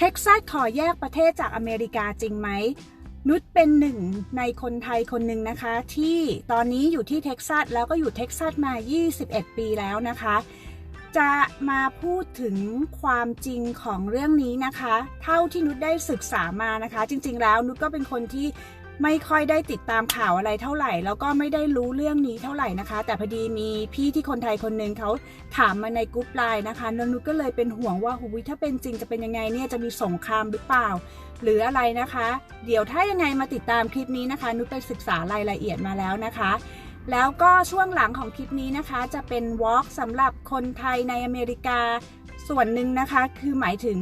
เท็กซัสขอแยกประเทศจากอเมริกาจริงไหม นุชเป็นหนึ่งในคนไทยคนหนึ่งนะคะ ที่ตอนนี้อยู่ที่เท็กซัสแล้วก็อยู่เท็กซัสมา 21 ปีแล้วนะคะ จะมาพูดถึงความจริงของเรื่องนี้นะคะ เท่าที่นุชได้ศึกษามานะคะ จริง ๆ แล้วนุชก็เป็นคนที่ ไม่ค่อยได้ติดตามข่าวอะไรเท่าไหร่ แล้วก็ไม่ได้รู้เรื่องนี้เท่าไหร่นะคะ แต่พอดีมีพี่ที่คนไทยคนหนึ่งเขาถามมาในกรุ๊ปไลน์นะคะนนุชก็เลยเป็นห่วงว่าหุยถ้าเป็นจริงจะเป็นยังไงเนี่ยจะมีสงครามหรือเปล่า หรืออะไรนะคะ เดี๋ยวถ้ายังไงมาติดตามคลิปนี้นะคะ นุชไปศึกษารายละเอียดมาแล้วนะคะแล้วก็ช่วงหลังของคลิปนี้นะคะ จะเป็นวอล์กสำหรับคนไทยในอเมริกาส่วนหนึ่งนะคะ คือหมายถึง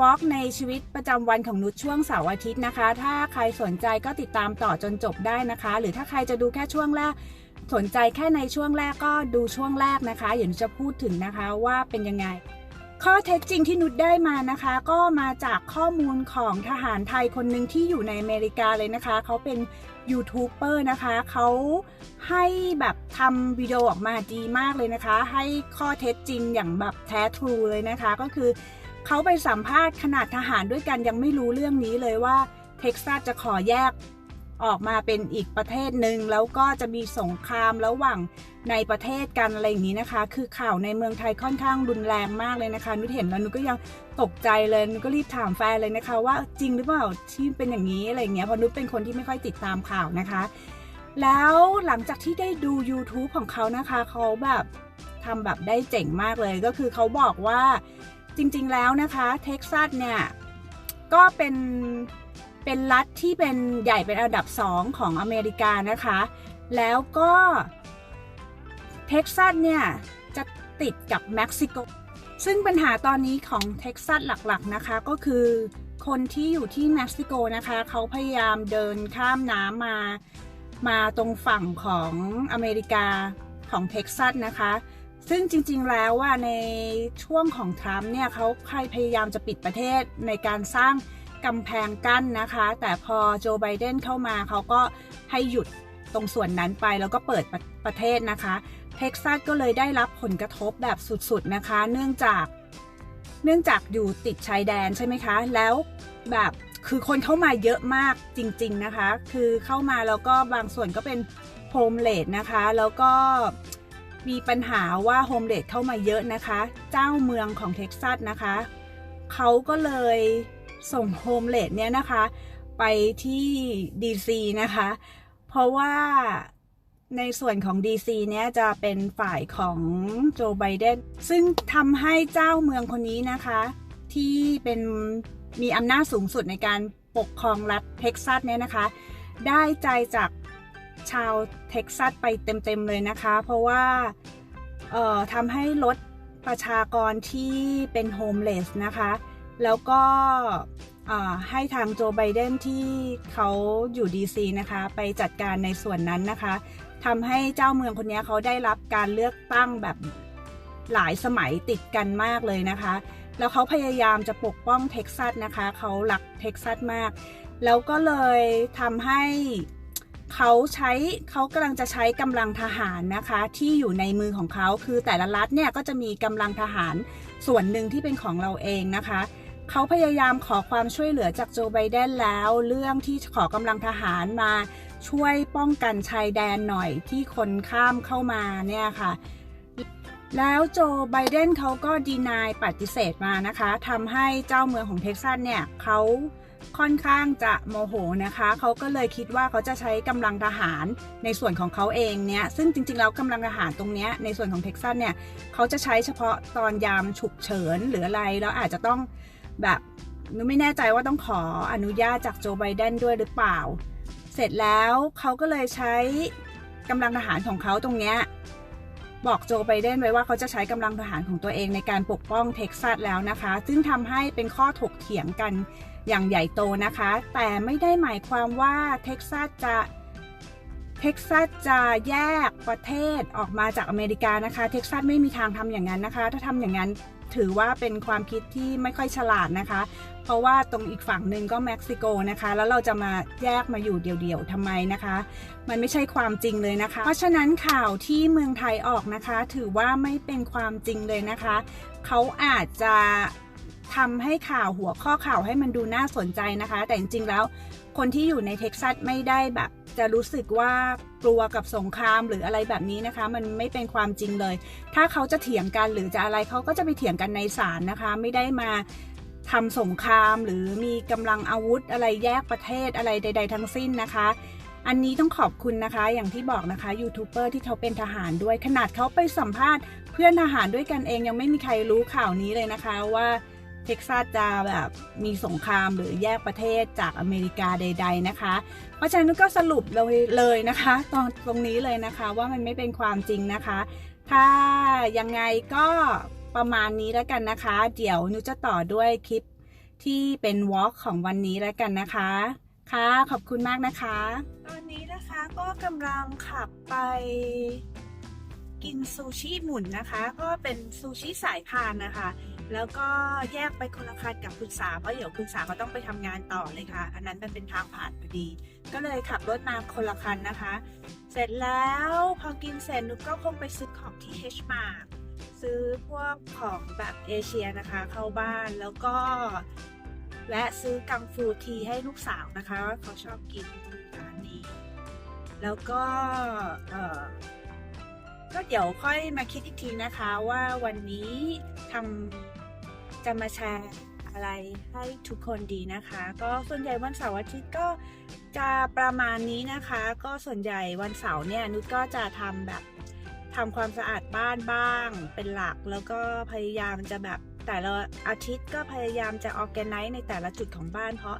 วอล์กในชีวิตประจำวันของนุชช่วงเสาร์อาทิตย์นะคะ ถ้าใครสนใจก็ติดตามต่อจนจบได้นะคะ หรือถ้าใครจะดูแค่ช่วงแรก สนใจแค่ในช่วงแรกก็ดูช่วงแรกนะคะเดี๋ยวนุชจะพูดถึงนะคะว่าเป็นยังไง ข้อเท็จจริงที่นุชได้มานะคะ ก็มาจากข้อมูลของทหารไทยคนหนึ่งที่อยู่ในอเมริกาเลยนะคะ เขาเป็นยูทูบเบอร์นะคะเขาให้แบบทำวิดีโอออกมาดีมากเลยนะคะ ให้ข้อเท็จจริงอย่างแบบแท้ทรูเลยนะคะ ก็คือ เขาไปสัมภาษณ์ขนาดทหารด้วยกันยังไม่รู้เรื่องนี้เลยว่าเท็กซัสจะขอแยกออกมาเป็นอีกประเทศหนึ่งแล้วก็จะมีสงครามระหว่างในประเทศกันอะไรอย่างนี้นะคะ คือข่าวในเมืองไทยค่อนข้างรุนแรงมากเลยนะคะ นุชเห็นแล้วนุชก็ยังตกใจเลยนุชก็รีบถามแฟนเลยนะคะ ว่าจริงหรือเปล่าที่เป็นอย่างนี้อะไรอย่างเงี้ยเพราะนุชเป็นคนที่ไม่ค่อยติดตามข่าวนะคะ แล้วหลังจากที่ได้ดู YouTube ของเขานะคะเขาแบบทำแบบได้เจ๋งมากเลยก็คือเขาบอกว่า จริงๆแล้วนะคะ เท็กซัสเนี่ย ก็เป็นเป็นรัฐที่เป็นใหญ่เป็นอันดับสองของอเมริกานะคะ แล้วก็เท็กซัสเนี่ย จะติดกับเม็กซิโก ซึ่งปัญหาตอนนี้ของเท็กซัสหลักๆนะคะก็คือคนที่อยู่ที่เม็กซิโกนะคะ เขาพยายามเดินข้ามน้ำมามาตรงฝั่งของอเมริกาของเท็กซัสนะคะ ซึ่งจริงๆแล้วว่าในช่วงของทรัมป์เนี่ยเขาพยายามจะปิดประเทศในการสร้างกำแพงกั้นนะคะ แต่พอโจไบเดนเข้ามาเขาก็ให้หยุดตรงส่วนนั้นไปแล้วก็เปิดประประเทศนะคะ เท็กซัสก็เลยได้รับผลกระทบแบบสุดๆนะคะ เนื่องจาก เนื่องจากอยู่ติดชายแดนใช่ไหมคะ แล้วแบบคือคนเข้ามาเยอะมากจริง ๆนะคะ คือเข้ามาแล้วก็บางส่วนก็เป็นโฮมเลดนะคะ แล้วก็ มีปัญหาว่าโฮมเลดเข้ามาเยอะนะคะ เจ้าเมืองของเท็กซัสนะคะ เขาก็เลยส่งโฮมเลดเนี่ยนะคะ ไปที่ดีซีนะคะ เพราะว่าในส่วนของ DC เนี่ยจะเป็นฝ่ายของโจไบเดนซึ่งทำให้เจ้าเมืองคนนี้นะคะ ที่เป็นมีอำนาจสูงสุดในการปกครองรัฐเท็กซัสเนี่ยนะคะ ได้ใจจาก ชาวเท็กซัสไปเต็มๆเลยนะคะ เพราะว่าออทำให้ลดประชากรที่เป็นโฮมเลสนะคะ แล้วก็ให้ทางโจไบเดนที่เขาอยู่ดีซีนะคะ ไปจัดการในส่วนนั้นนะคะทำให้เจ้าเมืองคนนี้เขาได้รับการเลือกตั้งแบบหลายสมัยติดกันมากเลยนะคะ แล้วเขาพยายามจะปกป้องเท็กซัสนะคะ เขารักเท็กซัสมาก แล้วก็เลยทำให้ เขาใช้เขากำลังจะใช้กำลังทหารนะคะ ที่อยู่ในมือของเขาคือแต่ละรัฐเนี่ยก็จะมีกำลังทหารส่วนหนึ่งที่เป็นของเราเองนะคะเขาพยายามขอความช่วยเหลือจากโจไบเดนแล้ว เรื่องที่ขอกำลังทหารมาช่วยป้องกันชายแดนหน่อยที่คนข้ามเข้ามาเนี่ยค่ะ แล้วโจไบเดนเขาก็ดีนายปฏิเสธมานะคะทำให้เจ้าเมืองของเท็กซัสเนี่ยเขา ค่อนข้างจะโมโหนะคะ เขาก็เลยคิดว่าเขาจะใช้กำลังทหารในส่วนของเขาเองเนี่ย ซึ่งจริงๆแล้วกำลังทหารตรงเนี้ยในส่วนของเท็กซัสเนี่ย เขาจะใช้เฉพาะตอนยามฉุกเฉินหรืออะไร แล้วอาจจะต้องแบบนไม่แน่ใจว่าต้องขออนุญาตจากโจไบเดนด้วยหรือเปล่า เสร็จแล้วเขาก็เลยใช้กำลังทหารของเขาตรงเนี้ย บอกโจไบเดนไว้ว่าเขาจะใช้กำลังทหารของตัวเองในการปกป้องเท็กซัสแล้วนะคะ ซึ่งทำให้เป็นข้อถกเถียงกันอย่างใหญ่โตนะคะ แต่ไม่ได้หมายความว่าเท็กซัสจะเท็กซัสจะแยกประเทศออกมาจากอเมริกานะคะ เท็กซัสไม่มีทางทำอย่างนั้นนะคะ ถ้าทำอย่างนั้นถือว่าเป็นความคิดที่ไม่ค่อยฉลาดนะคะ เพราะว่าตรงอีกฝั่งหนึ่งก็เม็กซิโกนะคะ แล้วเราจะมาแยกมาอยู่เดี่ยวๆทำไมนะคะ มันไม่ใช่ความจริงเลยนะคะ เพราะฉะนั้นข่าวที่เมืองไทยออกนะคะ ถือว่าไม่เป็นความจริงเลยนะคะ เขาอาจจะททำให้ข่าวหัวข้อข่าวให้มันดูน่าสนใจนะคะ แต่จริงๆแล้วคนที่อยู่ในเท็กซัสไม่ได้แบบ จะรู้สึกว่ากลัวกับสงครามหรืออะไรแบบนี้นะคะ มันไม่เป็นความจริงเลย ถ้าเขาจะเถียงกันหรือจะอะไรเขาก็จะไปเถียงกันในศาลนะคะ ไม่ได้มา ทำสงครามหรือมีกำลังอาวุธอะไรแยกประเทศอะไรใด ๆ ทั้งสิ้นนะคะ อันนี้ต้องขอบคุณนะคะ อย่างที่บอกนะคะยูทูบเบอร์ที่เขาเป็นทหารด้วยขนาดเขาไปสัมภาษณ์ เพื่อนทหารด้วยกันเองยังไม่มีใครรู้ข่าวนี้เลยนะคะว่าเท็กซัสจะแบบมีสงครามหรือแยกประเทศจากอเมริกาใด ๆนะคะ เพราะฉะนั้นก็สรุปเลยเลยนะคะตรงตรงนี้เลยนะคะว่ามันไม่เป็นความจริงนะคะ ถ้ายังไงก็ ประมาณนี้แล้วกันนะคะ เดี๋ยวนุจะต่อด้วยคลิปที่เป็นวอล์กของวันนี้แล้วกันนะคะ ค่ะ ขอบคุณมากนะคะ ตอนนี้นะคะก็กำลังขับไปกินซูชิหมุนนะคะ ก็เป็นซูชิสายพานนะคะ แล้วก็แยกไปคนละคันกับคุณสาเพราะเดี๋ยวคุณสาก็ต้องไปทำงานต่อเลยค่ะ อันนั้นมันเป็นทางผ่านพอดี ก็เลยขับรถมาคนละคันนะคะ เสร็จแล้วพอกินเสร็จนุกก็คงไปซื้อของที่ H Mart ซื้อพวกของแบบเอเชียนะคะ เข้าบ้านแล้วก็และซื้อกังฟูทีให้ลูกสาวนะคะว่าเขาชอบกินร้านนี้ แล้วก็เออก็เดี๋ยวค่อยมาคิดอีกทีนะคะว่าวันนี้ทำจะมาแชร์อะไรให้ทุกคนดีนะคะ ก็ส่วนใหญ่วันเสาร์อาทิตย์ก็จะประมาณนี้นะคะ ก็ส่วนใหญ่วันเสาร์เนี่ยนุชก็จะทำแบบ ทำความสะอาดบ้านบ้างเป็นหลักแล้วก็พยายามจะแบบแต่ละอาทิตย์ก็พยายามจะออแกไนซ์ในแต่ละจุดของบ้าน เพราะ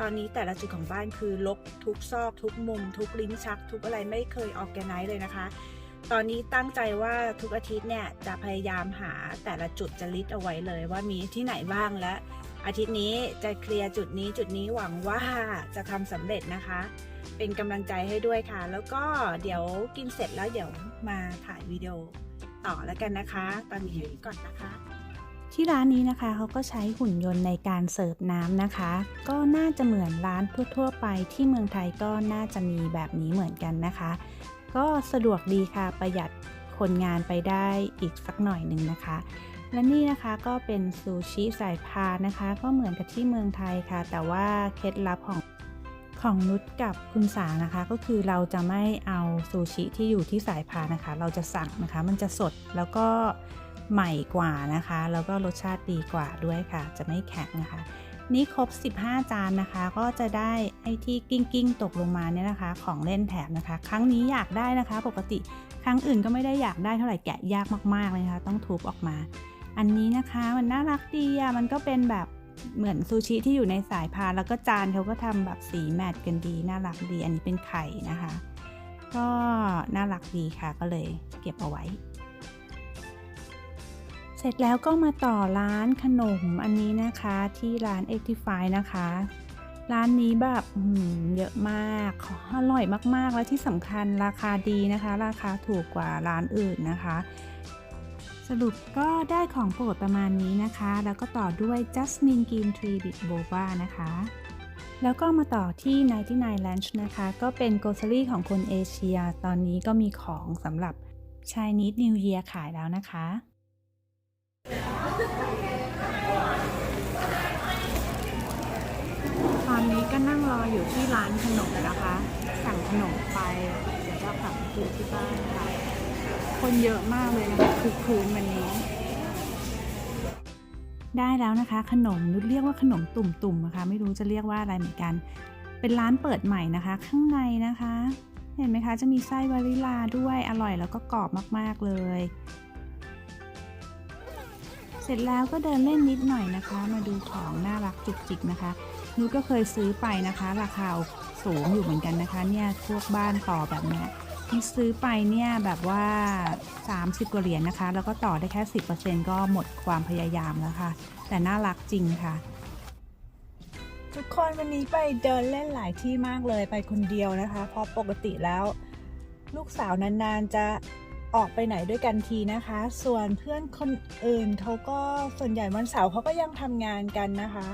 ตอนนี้แต่ละจุดของบ้านคือลกทุกซอก ทุกมุม ทุกลิ้นชัก ทุกอะไรไม่เคยออแกไนซ์เลยนะคะ ตอนนี้ตั้งใจว่าทุกอาทิตย์เนี่ยจะพยายามหาแต่ละจุดจะลิสต์เอาไว้เลยว่ามีที่ไหนบ้างและอาทิตย์นี้จะเคลียร์จุดนี้จุดนี้หวังว่าจะทำสำเร็จนะคะ เป็นกำลังใจให้ด้วยค่ะ แล้วก็เดี๋ยวกินเสร็จแล้วเดี๋ยวมาถ่ายวิดีโอต่อแล้วกันนะคะ ตอนนี้ก่อนนะคะ ที่ร้านนี้นะคะเขาก็ใช้หุ่นยนต์ในการเสิร์ฟน้ำนะคะ ก็น่าจะเหมือนร้านทั่ว ๆ ไปที่เมืองไทยก็น่าจะมีแบบนี้เหมือนกันนะคะ ก็สะดวกดีค่ะประหยัดคนงานไปได้อีกสักหน่อยหนึ่งนะคะ และนี่นะคะก็เป็นซูชิสายพานนะคะ ก็เหมือนกับที่เมืองไทยค่ะ แต่ว่าเคล็ดลับของ ของนุชกับคุณสานะคะ ก็คือเราจะไม่เอาซูชิที่อยู่ที่สายพานนะคะ เราจะสั่งนะคะ มันจะสดแล้วก็ใหม่กว่านะคะ แล้วก็รสชาติดีกว่าด้วยค่ะ จะไม่แข็งนะคะ นี่ครบ 15 จานนะคะ ก็จะได้ไอ้ที่กิ้งกิ้งตกลงมาเนี่ยนะคะ ของเล่นแถมนะคะ ครั้งนี้อยากได้นะคะ ปกติครั้งอื่นก็ไม่ได้อยากได้เท่าไหร่แกะยากมากๆเลยนะคะ ต้องทุบออกมา อันนี้นะคะมันน่ารักดีอะมันก็เป็นแบบ เหมือนซูชิที่อยู่ในสายพานแล้วก็จานเขาก็ทำแบบสีแมทกันดี น่ารักดี อันนี้เป็นไข่นะคะ ก็น่ารักดีค่ะก็เลยเก็บเอาไว้ เสร็จแล้วก็มาต่อร้านขนมอันนี้นะคะที่ร้าน85นะคะ ร้านนี้แบบเยอะมากอร่อยมากๆ และที่สำคัญราคาดีนะคะ ราคาถูกกว่าร้านอื่นนะคะ สรุปก็ได้ของโปรดประมาณนี้นะคะ แล้วก็ต่อด้วย Jasmine Green Tree Big Boba นะคะ แล้วก็มาต่อที่ 99 Lunch นะคะ ก็เป็นโกซ e รี่ของคนเอเชีย ตอนนี้ก็มีของสำหรับ Chinese New Year ขายแล้วนะคะ ตอนนี้ก็นั่งรออยู่ที่ร้านขนมนะคะ สั่งขนมไป เดี๋ยวจะกลับไปกินที่บ้านค่ะ คนเยอะมากเลยนะคะคือคืนวันนี้ ได้แล้วนะคะ ขนมนุชเรียกว่าขนมตุ่มๆนะคะ ไม่รู้จะเรียกว่าอะไรเหมือนกัน เป็นร้านเปิดใหม่นะคะ ข้างในนะคะ เห็นไหมคะ จะมีไส้วานิลาด้วยอร่อยแล้วก็กรอบมากๆเลย เสร็จแล้วก็เดินเล่นนิดหน่อยนะคะ มาดูของน่ารักจุกจิกนะคะนุชก็เคยซื้อไปนะคะ ราคาสูงอยู่เหมือนกันนะคะ เนี่ยพวกบ้านต่อแบบนี้ ที่ซื้อไปเนี่ยแบบว่า 30 กว่าเหรียญนะคะ แล้วก็ต่อได้แค่ 10%ก็หมดความพยายามแล้วค่ะ แต่น่ารักจริงค่ะ ทุกคนวันนี้ไปเดินเล่นหลายที่มากเลยไปคนเดียวนะคะ เพราะปกติแล้ว ลูกสาวนานๆจะออกไปไหนด้วยกันทีนะคะ ส่วนเพื่อนคนอื่นเขาก็ส่วนใหญ่วันเสาร์เขาก็ยังทำงานกันนะคะ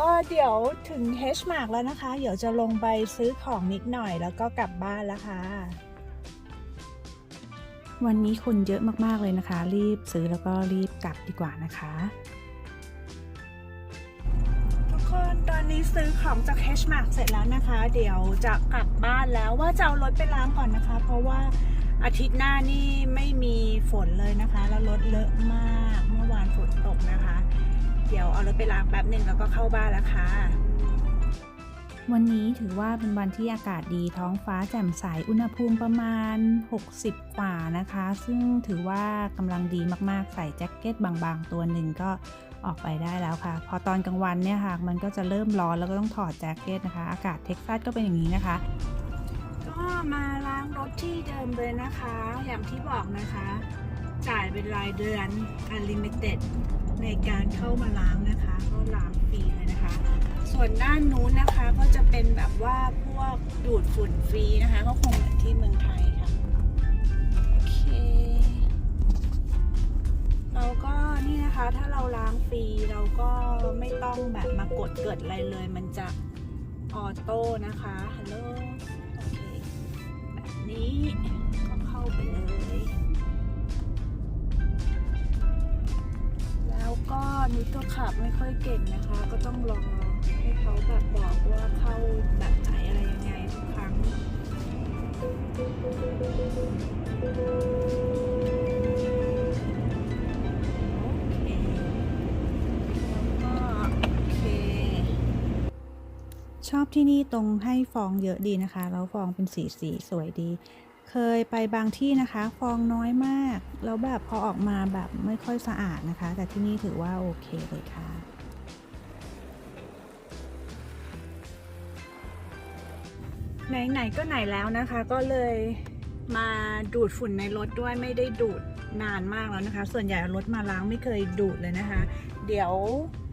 ก็เดี๋ยวถึง H Mark แล้วนะคะ เดี๋ยวจะลงไปซื้อของนิดหน่อยแล้วก็กลับบ้านแล้วค่ะ วันนี้คนเยอะมากๆเลยนะคะ รีบซื้อแล้วก็รีบกลับดีกว่านะคะอนนี้ซื้อของจาก H Mart เสร็จแล้วนะคะ เดี๋ยวจะกลับบ้านแล้วว่าจะเอารถไปล้างก่อนนะคะ เพราะว่าอาทิตย์หน้านี่ไม่มีฝนเลยนะคะ แล้วรถเลอะ เดี๋ยวเอารถไปล้างแป๊บหนึ่งแล้วก็เข้าบ้านแล้วค่ะ วันนี้ถือว่าเป็นวันที่อากาศดีท้องฟ้าแจ่มใสอุณหภูมิประมาณ 60 กว่านะคะ ซึ่งถือว่ากำลังดีมากๆ ใส่แจ็คเก็ตบางๆ ตัวหนึ่งก็ออกไปได้แล้วค่ะ พอตอนกลางวันเนี่ยค่ะ มันก็จะเริ่มร้อนแล้วก็ต้องถอดแจ็คเก็ตนะคะ อากาศเท็กซัสก็เป็นอย่างนี้นะคะ ก็มาล้างรถที่เดิมเลยนะคะ อย่างที่บอกนะคะ จ่ายเป็นรายเดือน unlimited ในการเข้ามาล้างนะคะ ก็ล้างฟรีเลยนะคะ ส่วนด้านนู้นนะคะก็จะเป็นแบบว่าพวกดูดฝุ่นฟรีนะคะ ก็คงเหมือนที่เมืองไทยค่ะ โอเค เราก็นี่นะคะถ้าเราล้างฟรีเราก็ไม่ต้องแบบมากดเกิดอะไรเลย มันจะออโต้นะคะฮัลโหลโอเค แบบนี้ก็เข้าไปเลย นุชก็ขับไม่ค่อยเก่งนะคะ ก็ต้องรอให้เขาแบบบอกว่าเข้าแบบไหนอะไรยังไงทุกครั้งชอบที่นี่ตรงให้ฟองเยอะดีนะคะ แล้วฟองเป็นสีสีสวยดี เคยไปบางที่นะคะ ฟองน้อยมาก แล้วแบบพอออกมาแบบไม่ค่อยสะอาดนะคะ แต่ที่นี่ถือว่าโอเคเลยค่ะไหนๆก็ไหนแล้วนะคะ ก็เลยมาดูดฝุ่นในรถด้วยไม่ได้ดูดนานมากแล้วนะคะ ส่วนใหญ่รถมาล้างไม่เคยดูดเลยนะคะ เดี๋ยว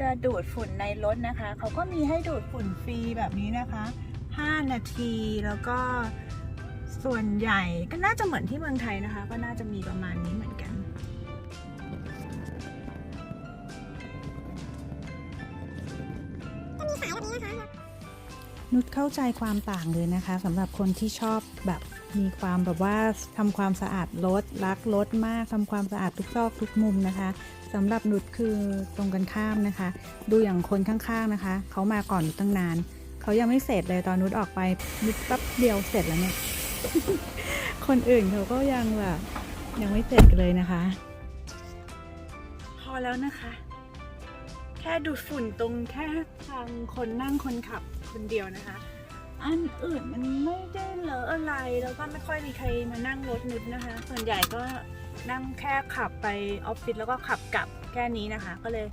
จะดูดฝุ่นในรถนะคะ เขาก็มีให้ดูดฝุ่นฟรีแบบนี้นะคะ 5 นาทีแล้วก็ ส่วนใหญ่ก็น่าจะเหมือนที่เมืองไทยนะคะ ก็น่าจะมีประมาณนี้เหมือนกัน นุชเข้าใจความต่างเลยนะคะสำหรับคนที่ชอบแบบมีความแบบว่าทำความสะอาดรถรักรถมากทำความสะอาดทุกซอกทุกมุมนะคะสำหรับนุชคือตรงกันข้ามนะคะ ดูอย่างคนข้างๆนะคะเขามาก่อนนุชตั้งนานเขายังไม่เสร็จเลยตอนนุชออกไปนุชแป๊บเดียวเสร็จแล้วเนี่ย คนอื่นเขาก็ยังแบบยังไม่เสร็จกันเลยนะคะ พอแล้วนะคะ แค่ดูดฝุ่นตรงแค่ทางคนนั่งคนขับคนเดียวนะคะ อันอื่นมันไม่ได้เลอะอะไรแล้วก็ไม่ค่อยมีใครมานั่งรถนึดนะคะ ส่วนใหญ่ก็นั่งแค่ขับไปออฟฟิศแล้วก็ขับกลับแค่นี้นะคะ ก็เลย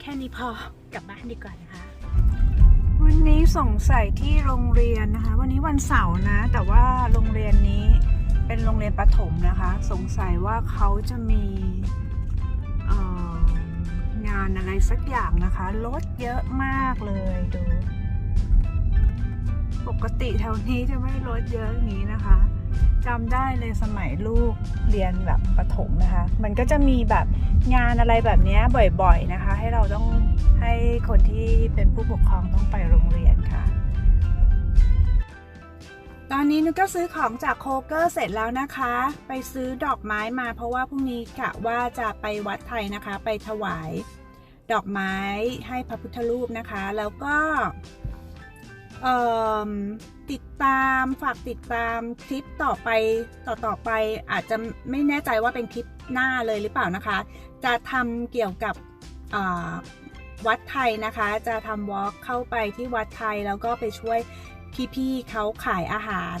แค่นี้พอกลับบ้านดีกว่านะคะ วันนี้สงสัยที่โรงเรียนนะคะ วันนี้วันเสาร์นะ แต่ว่าโรงเรียนนี้เป็นโรงเรียนประถมนะคะ สงสัยว่าเขาจะมีงานอะไรสักอย่างนะคะรถเยอะมากเลยดู ปกติแถวนี้จะไม่รถเยอะอย่างนี้นะคะจำได้เลยสมัยลูกเรียนแบบประถมนะคะ มันก็จะมีแบบงานอะไรแบบนี้บ่อยๆนะคะ ให้เราต้อง ให้คนที่เป็นผู้ปกครองต้องไปโรงเรียนค่ะ ตอนนี้นุกก็ซื้อของจากโคเกอร์เสร็จแล้วนะคะ ไปซื้อดอกไม้มาเพราะว่าพรุ่งนี้กะว่าจะไปวัดไทยนะคะ ไปถวายดอกไม้ให้พระพุทธรูปนะคะ แล้วก็ติดตามฝากติดตามคลิปต่อไปต่อต่อไปอาจจะไม่แน่ใจว่าเป็นคลิปหน้าเลยหรือเปล่านะคะ จะทำเกี่ยวกับ วัดไทยนะคะ จะทำวอล์กเข้าไปที่วัดไทยแล้วก็ไปช่วยพี่ๆเขาขายอาหาร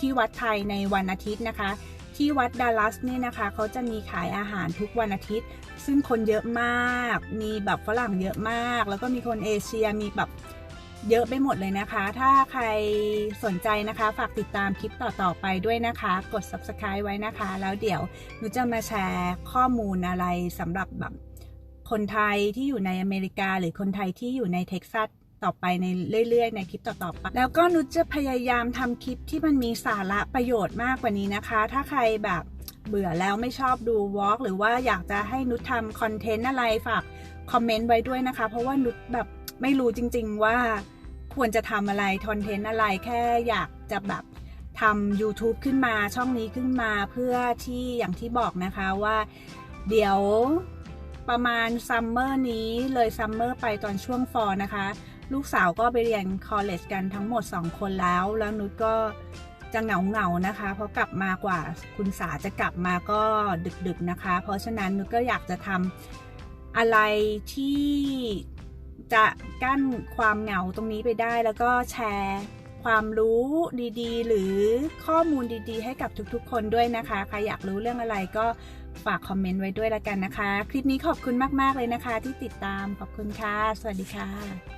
ที่วัดไทยในวันอาทิตย์นะคะ ที่วัดดัลลัสเนี่ยนะคะเขาจะมีขายอาหารทุกวันอาทิตย์ ซึ่งคนเยอะมาก มีแบบฝรั่งเยอะมาก แล้วก็มีคนเอเชียมีแบบเยอะไปหมดเลยนะคะ ถ้าใครสนใจนะคะ ฝากติดตามคลิปต่อ ๆ ไปด้วยนะคะ กด subscribe ไว้นะคะ แล้วเดี๋ยวหนูจะมาแชร์ข้อมูลอะไรสำหรับแบบ คนไทยที่อยู่ในอเมริกา หรือคนไทยที่อยู่ในเท็กซัสต่อไปในเรื่อยๆ ในคลิปต่อๆไปแล้วก็นุชจะพยายามทำคลิปที่มันมีสาระประโยชน์มากกว่านี้นะคะ ถ้าใครแบบเบื่อแล้วไม่ชอบดูวอล์กหรือว่าอยากจะให้นุชทำคอนเทนต์อะไรฝากคอมเมนต์ไว้ด้วยนะคะ เพราะว่านุชแบบไม่รู้จริง ๆว่าควรจะทำอะไรคอนเทนต์อะไรแค่อยากจะแบบทำ YouTube ขึ้นมาช่องนี้ขึ้นมาเพื่อที่อย่างที่บอกนะคะว่า เดี๋ยว ประมาณซัมเมอร์นี้เลยซัมเมอร์ไปตอนช่วงฟอร์นะคะ ลูกสาวก็ไปเรียนคอลเลจกันทั้งหมด 2 คนแล้ว แล้วนุชก็จะเหงาเหงานะคะ เพราะกลับมากว่าคุณสาจะกลับมาก็ดึกๆนะคะ เพราะฉะนั้นนุชก็อยากจะทำอะไรที่จะกั้นความเหงาตรงนี้ไปได้ แล้วก็แชร์ความรู้ดีๆ หรือข้อมูลดีๆ ให้กับทุกๆ คนด้วยนะคะ ใครอยากรู้เรื่องอะไรก็ ฝากคอมเมนต์ไว้ด้วยละกันนะคะ คลิปนี้ขอบคุณมาก ๆ เลยนะคะที่ติดตามขอบคุณค่ะ สวัสดีค่ะ